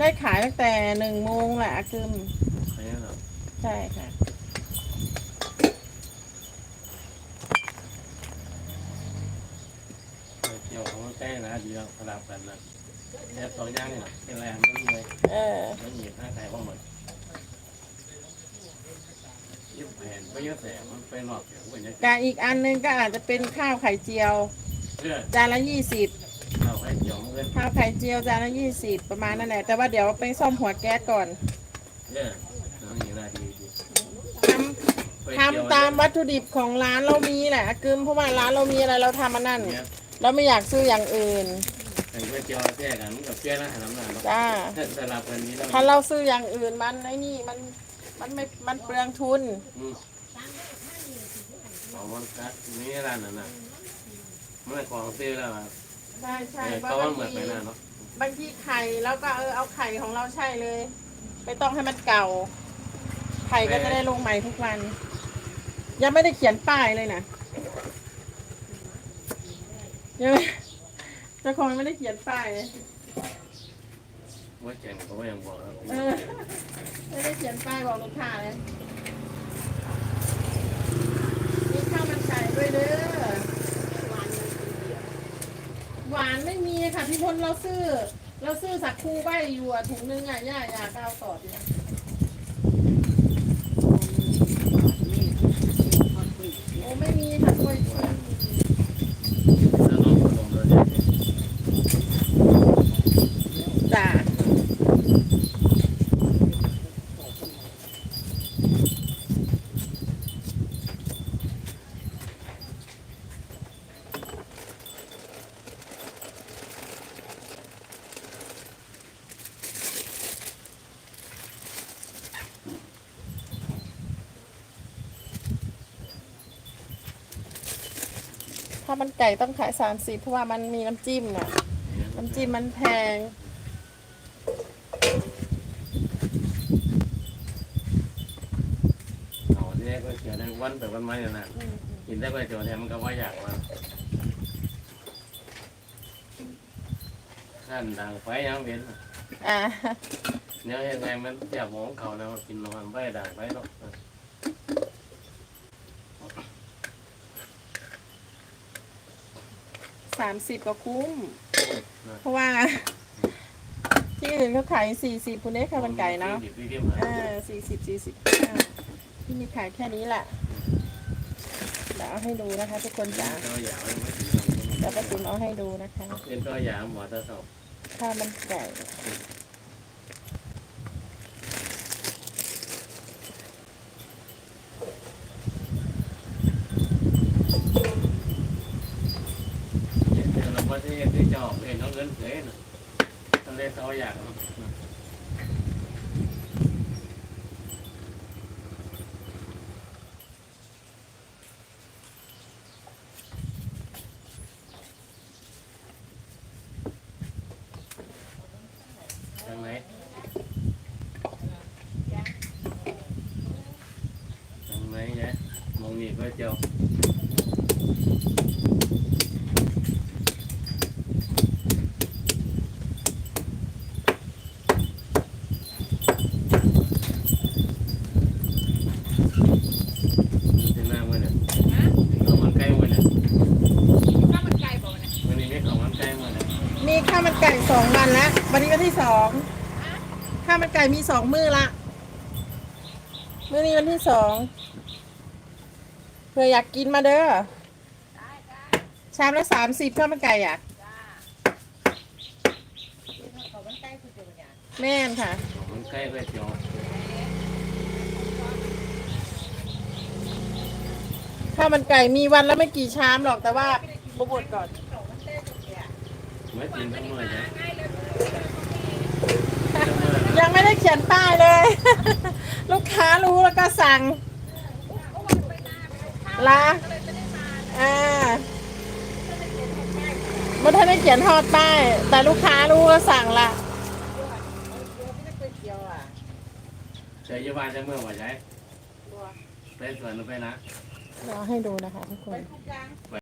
ได้ขายตั้งแต่หนึ่งโมงแหละคือใช่ไหมใช่ค่ะ เกี่ยวของใกล้นะดีแล้วสลับกันนะแค่สองอย่างนี่เป็นแรงมันเลยเออแล้วมีห้าไก่ว่าหมดยิบแผ่นไม่เยอะแสงมันไปนอกเสียงเป็นยังกะอีกอันหนึงก็อาจจะเป็นข้าวไข่เจียวเพื่อจานละยี่สิบ เข้าให้เกี่ยวเงินข้าวไข่เจียวจานละยี่สิบประมาณนั่นแหละ แต่ว่าเดี๋ยวไปซ่อมหัวแก๊สก่อนเพื่อน้องนี่น่าดีดีทำทำตามวัตถุดิบของร้านเรามีแหละกึมเพราะว่าร้านเรามีอะไรเราทำมันนั่น เนี่ยเราไม่อยากซื้ออย่างอื่นแต่เพื่อเจียวแท้กันกับเพื่อนนะน้ำหนักจ้าสลับกันนี้แล้วถ้าเราซื้ออย่างอื่นมันไอ้นี่มันมันไม่มันเปลืองทุน อืมของมันกัดนี่ร้านนั้นน่ะมันของซื้อแล้วอะ ใช่ใช่เออว่าก็บาว่างเหมือนทีไปน่ะเนาะบางทีไข่แล้วก็เออเอาไข่ของเราใช่เลย ไม่ต้องให้มันเก่า ไข่ก็จะได้ลงใหม่ทุกวัน ยังไม่ได้เขียนป้ายเลยนะยังไม่เจ้าของยังไม่ได้เขียนป้ายเลยว่าแข่งเขาก็ยังบอกแล้วเออไม่ได้เขียนป้ายบอกลูกค้าเลยมีข้าวมันไก่ด้วยเด้อหวานไม่มีค่ะพี่พลเราซื้อ เราซื้อสักคูใบอยู่อะถุงนึงอะย่าอยากเอาต่อดีนะโอ้ไม่มีค่ะถ้วยเชีย แล้วน้องผสมเลยเนี่ย จ้า ถ้ามันไก่ต้องขายสามสิบเพราะว่ามันมีน้ำจิ้มน่ะ น้ำจิ้มมันแพง เอาที่แรกก็เกี่ยวได้วันแต่วันไม่นะกินได้ไปเจอแทนมันก็ว่าอยากว่าขั้นดังไฟยังเว้นอ่า เนี่ยยังไงมันอยากมองเขานะว่ากินนอนไฟดังไฟเนาะ สามสิบก็คุ้ม เพราะว่า ที่อื่นเขาขายสี่สิบคุณเล็กข้าวมันไก่เนาะเออสี่สิบสี่สิบที่มีขายแค่นี้แหละเดี๋ยวเอาให้ดูนะคะ ทุกคนจ๋าตัวอย่างไม่ถึงเดี๋ยวป้าติ๋มเอาให้ดูนะคะ เป็นตัวอย่างหมอทดสอบข้าวมันไก่ เราไม่ได้ที่จอบเองน้องเงินเสียนะทะเลตัวอย่างทางไหนทางไหนเนี่ยมองนี่ก็เจียวที่หน้ามันเนี่ยของมันใกล้มันเนี่ย ข้าวมันไก่บอกนะ วันนี้ไม่ของมันใกล้มันเนี่ยมีข้าวมันไก่สองวันแล้ว วันนี้วันที่สองข้าวมันไก่มีสองมื้อละมื้อนี้วันที่สองเผื่ออยากกินมาเด้อชามละสามสิบข้าวมันไก่อะจ้าแม่นค่ะของมันใกล้ก็เจียวข้าวมันไก่มีวันละไม่กี่ชามหรอกแต่ว่าบวชก่อน ข้าวมันไก่คือเดียวไม่กินทั้งมื้อเลยง่ายเลยทั้งมื้อยังไม่ได้เขียนป้ายเลย ลูกค้ารู้แล้วก็สั่งก็วันไปนาไปข้าวลาก็เลยไม่ได้มาอ่าก็เลยเขียนข้าวไก่ไม่ทันได้เขียนทอดป้ายแต่ลูกค้ารู้ก็สั่งละเดียวอะเดียวไม่ได้เคยเดียวอะเจอยี่บ้านจะเมื่อวันไหนตัวไปสวนไปนะเราให้ดูนะคะทุกคไปนทุกอย่าง